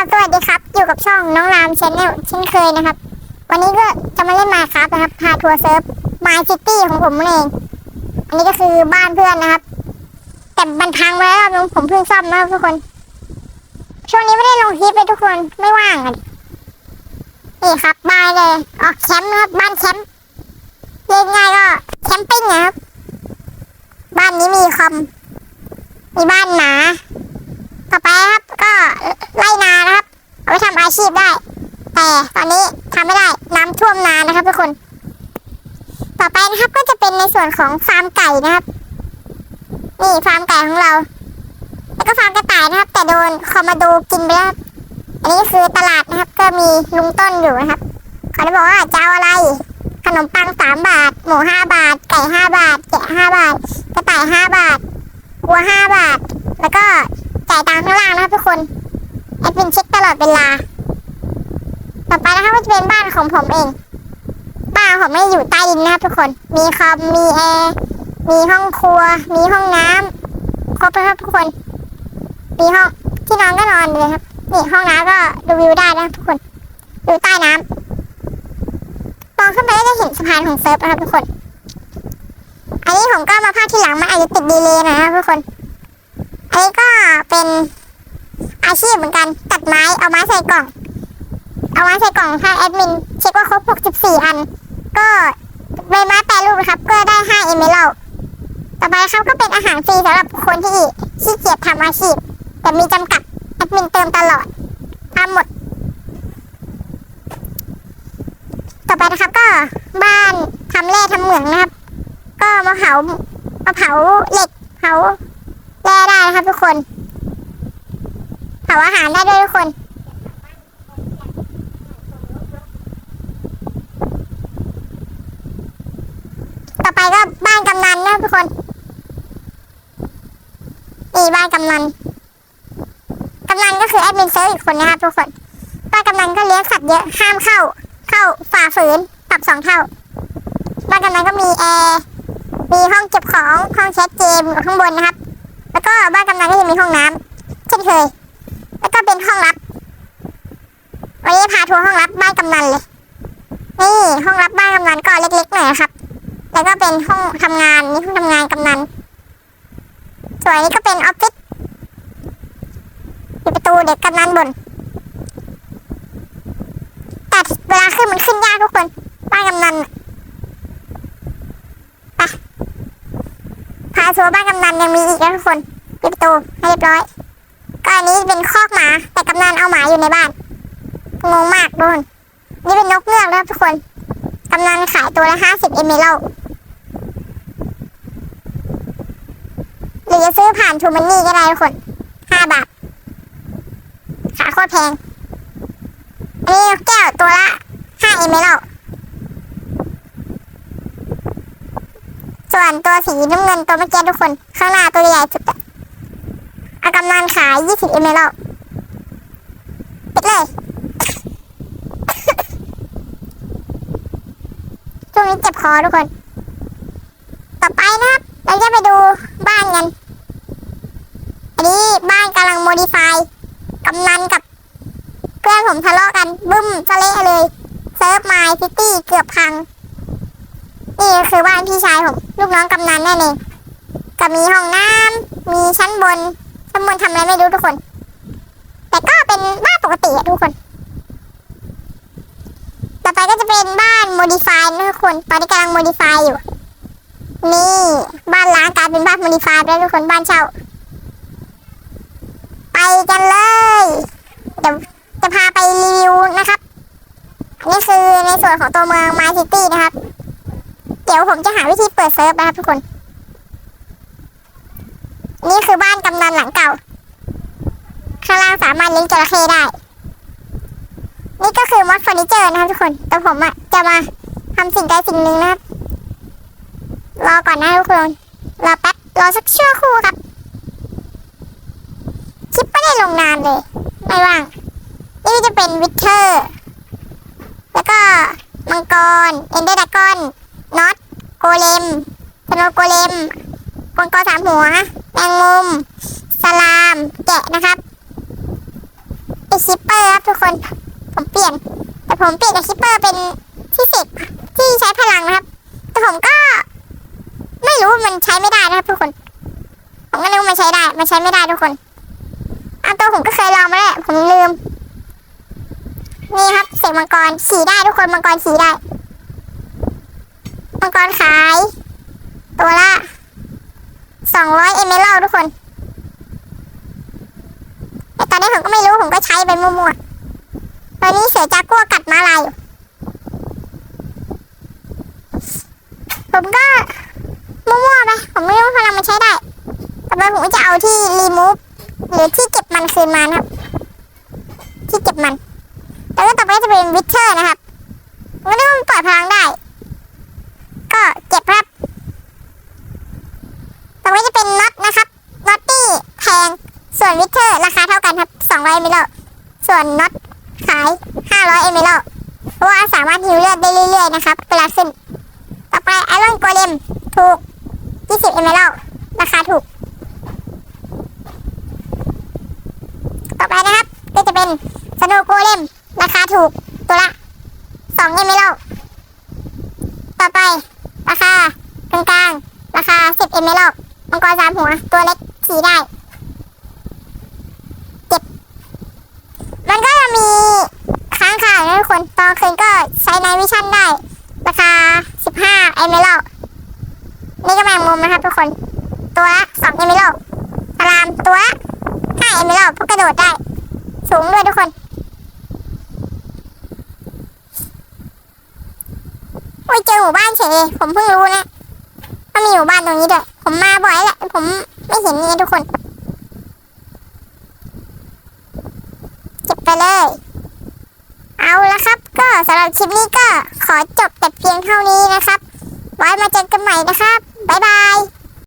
ราบสวัสดีครับ อยู่กับช่องน้องรามชแนลเช่นเคยนะครับ วันนี้ก็จะมาเล่นมาครับนะครับพาทัวร์เซิร์ฟมาซิตี้ของผมนั่นเอง อันนี้ก็คือบ้านเพื่อนนะครับ แต่มันพังไปแล้วครับผมเพิ่งซ่อมนะครับทุกคน ช่วงนี้ไม่ได้ลงคลิปเลยทุกคนไม่ว่างอะดินี่ครับบ้านเลย ออกแคมป์นะครับบ้านแคมป์เรียกง่ายก็แคมปิ้งนะครับ บ้านนี้มีคอมมีบ้านหมาต่อไปครับ ไล่นานะครับ เอาไปทำอาชีพได้ แต่ตอนนี้ทำไม่ได้น้ำท่วมนานะครับทุกคน ต่อไปนะครับก็จะเป็นในส่วนของฟาร์มไก่นะครับ นี่ฟาร์มไก่ของเรา แล้วก็ฟาร์มกระต่ายนะครับ แต่โดนคอมมาดูกินไปแล้วอันนี้คือตลาดนะครับ ก็มีลุงต้นอยู่นะครับเขาได้บอกว่าจะเอาอะไร ขนมปังสามบาท หมูห้าบาท ไก่ห้าบาท แกะห้าบาท กระต่ายห้าบาทวัวห้าบาท แล้วก็ จ่ายตังข้างล่างนะครับทุกคนแอดมินเช็คตลอดเวลา ต่อไปนะครับก็จะเป็นบ้านของผมเอง บ้านของผมไม่อยู่ใต้ดินนะครับทุกคน มีคอมมีแอร์มีห้องครัว มีห้องน้ำครบเลยครับทุกคน มีห้องที่นอนก็นอนเลยครับ นี่ห้องน้ำก็ดูวิวได้นะครับทุกคนวิวใต้น้ำมองขึ้นไปก็จะเห็นสะพานของเซิร์ฟนะครับทุกคน อันนี้ผมก็มาภาคที่หลังมันอาจจะติดดีเลย์นะครับทุกคน อันนี้ก็เป็นอาชีพเหมือนกัน ตัดไม้เอาไม้ใส่กล่อง เอาไม้ใส่กล่องถ้แอดมิน เช็คว่าครบ 64 อัน ก็ใบไม้แปรรูปนะครับ ก็ได้ 5 เอเมอรัลต่อไปครับก็เป็นอาหารฟรีสำหรับคนที่ขี้เกียจทำอาชีพ แต่มีจำกัดแอดมินเติมตลอดทำหมด ต่อไปนะครับก็บ้านทำแร่ทำเหมืองนะครับ ก็มาเผามาเผาเหล็กเผา นะครับทุกคนเผาอาหารได้ด้วยทุกคน ต่อไปก็บ้านกำนันนะทุกคนนี่บ้านกำนันกำนันก็คือแอดมินเซิร์อีกคนนะครับทุกคนบ้านกำนันก็เลี้ยงสัตว์เยอะห้ามเข้า เข้าฝ่าฝืนปรับสองเท่า บ้านกำนันก็มีแอร์มีห้องเก็บของห้องแชทเกมอยู่ข้างบนนะครับ แล้วก็บ้านกำนันก็จะมีห้องน้ำเช่นเคย แล้วก็เป็นห้องลับ วันนี้พาทัวร์ห้องลับบ้านกำนันเลย นี่ห้องลับบ้านกำนันก็เล็กๆหน่อยครับ แล้วก็เป็นห้องทำงานนี่ห้องทำงานกำนัน ส่วนนี้ก็เป็นออฟฟิศปิดประตูเด็กกำนันบน แต่เวลาขึ้นมันขึ้นยากทุกคน บ้านกำนันน่ะไป พาทัวบ้านกำนันยังมีอีกนะทุกคนปิดประตูให้เรียบร้อย ก็อันนี้เป็นคอกหมา แต่กำนันเอาหมาอยู่ในบ้านงงมากทุกคนนี่เป็นนกเงือกนะครับทุกคนกำนันขายตัวละห้าสิบเอเมรัลหรือจะซื้อผ่านทูมันนี่ก็ได้ทุกคนห้าบาทขาโคตรแพง อันนี้แก้วตัวละห้าเอเมรัล ส่วนตัวสีน้ำเงินตัวเมื่อกี้ทุกคน ข้างหน้าตัวใหญ่สุดอะอากำนันขายยี่สิบเอเมรัลปิดเลยช่วงนี้เจ็บคอทุกคน ต่อไปนะครับเราจะไปดูบ้านกัน อันนี้บ้านกำลังโมดิฟายกำนันกับ เพื่อนผมทะเลาะกันบึ้มทะเลเลย เซิร์ฟไมล์ซิตี้เกือบพัง นี่ก็คือบ้านพี่ชายผมลูกน้องกำนันแน่เองก็มีห้องน้ำมีชั้นบน ชั้นบนทำอะไรไม่รู้ทุกคน แต่ก็เป็นบ้านปกติอะทุกคน ต่อไปก็จะเป็นบ้านโมดิฟายนะทุกคน ตอนนี้กำลังโมดิฟายอยู่ นี่บ้านล้างกลายเป็นบ้านโมดิฟายแล้วทุกคนบ้านเช่า ไปกันเลยเดี๋ยวจะพาไปรีวิวนะครับอันนี้คือในส่วนของตัวเมืองมาซิตี้นะครับ ดี๋ยวผมจะหาวิธีเปิดเซิร์ฟนะครับทุกคน นี่คือบ้านกำนันหลังเก่า ข้างล่างสามารถเลี้ยงจระเข้ได้ นี่ก็คือมอดเฟอร์นิเจอร์นะครับทุกคน แต่ผมอะจะมาทำสิ่งใดสิ่งหนึ่งนะครับ รอก่อนนะทุกคน รอแป๊บ รอสักชั่วครู่ครับ คลิปไม่ได้ลงนานเลย ไม่ว่าง นี่จะเป็นวิเทอร์ แล้วก็มังกร เอนเดอร์ดากอน น็อตโกเลมสโนโกเลมกงกรสามหัว แมงมุม สลาม แกะนะครับไอคิปเปอร์ครับทุกคน ผมเปลี่ยน แต่ผมเปลี่ยนจากคิปเปอร์เป็นที่เสกที่ใช้พลังนะครับ แต่ผมก็ ไม่รู้มันใช้ไม่ได้นะครับทุกคน ผมก็นึกว่ามันใช้ได้ มันใช้ไม่ได้ทุกคนอันตัวผมก็เคยลองมาแล้วผมลืม นี่ครับเสกมังกรขี่ได้ทุกคนมังกรขี่ได้ มังกรขาย ตัวละสองร้อยเอเมรัลทุกคนแต่ตอนนี้ผมก็ไม่รู้ ผมก็ใช้ไปมั่วๆ ตอนนี้เสือจากัวกัดมาลายอยู่ ผมก็มั่วๆไป ผมไม่รู้ว่าพลังมันใช้ได้ต่อไปผมจะเอาที่รีมูฟหรือที่เก็บมันคืนมานะครับ ที่เก็บมัน แล้วก็ต่อไปจะเป็นวิเทอร์นะครับผมก็นึกว่ามันปล่อยพลังได้ ก็เก็บครับ ต่อไปจะเป็นน็อตนะครับ น็อตตี้แพง ส่ วนวิเทอร์ราคาเท่ากันครับ 200เอมิโลส่วนน็อตขาย 500เอมิโลเพราะว่าสามารถฮิวเลือดได้เรื่อยๆนะครับเวลาขึ้น ต่อไปไอรอนโกเลมถูก 20เอมิโลราคาถูก ต่อไปนะครับ ก็จะเป็นสโนโกเลมราคาถูกตัวละ2เอมิโลต่อไป ราคากลางๆราคา 10เอมิโลมังกรสามหัวตัวเล็กขี่ได้ มันก็จะมีค้าง คนตอนคืนก็ใช้ในวิชั่นได้ ราคา 15เอเมอรัลนี่ก็แมงมุมนะครับทุกคน ตัวละ2เอเมอรัลอารามตัวละ5เอเมอรัลพวกกระโดดได้ สูงด้วยทุกคนโอ้ยเจอหมู่บ้านเฉยเลยผมเพิ่งรู้นะว่ามีหมู่บ้านตรงนี้ด้วยผมมาบ่อยแหละ ผมไม่เห็นนี่ทุกคน เก็บไปเลย เอาละครับ ก็สำหรับคลิปนี้ก็ขอจบแต่เพียงเท่านี้นะครับ ไว้มาเจอกันใหม่นะครับ บ๊ายบาย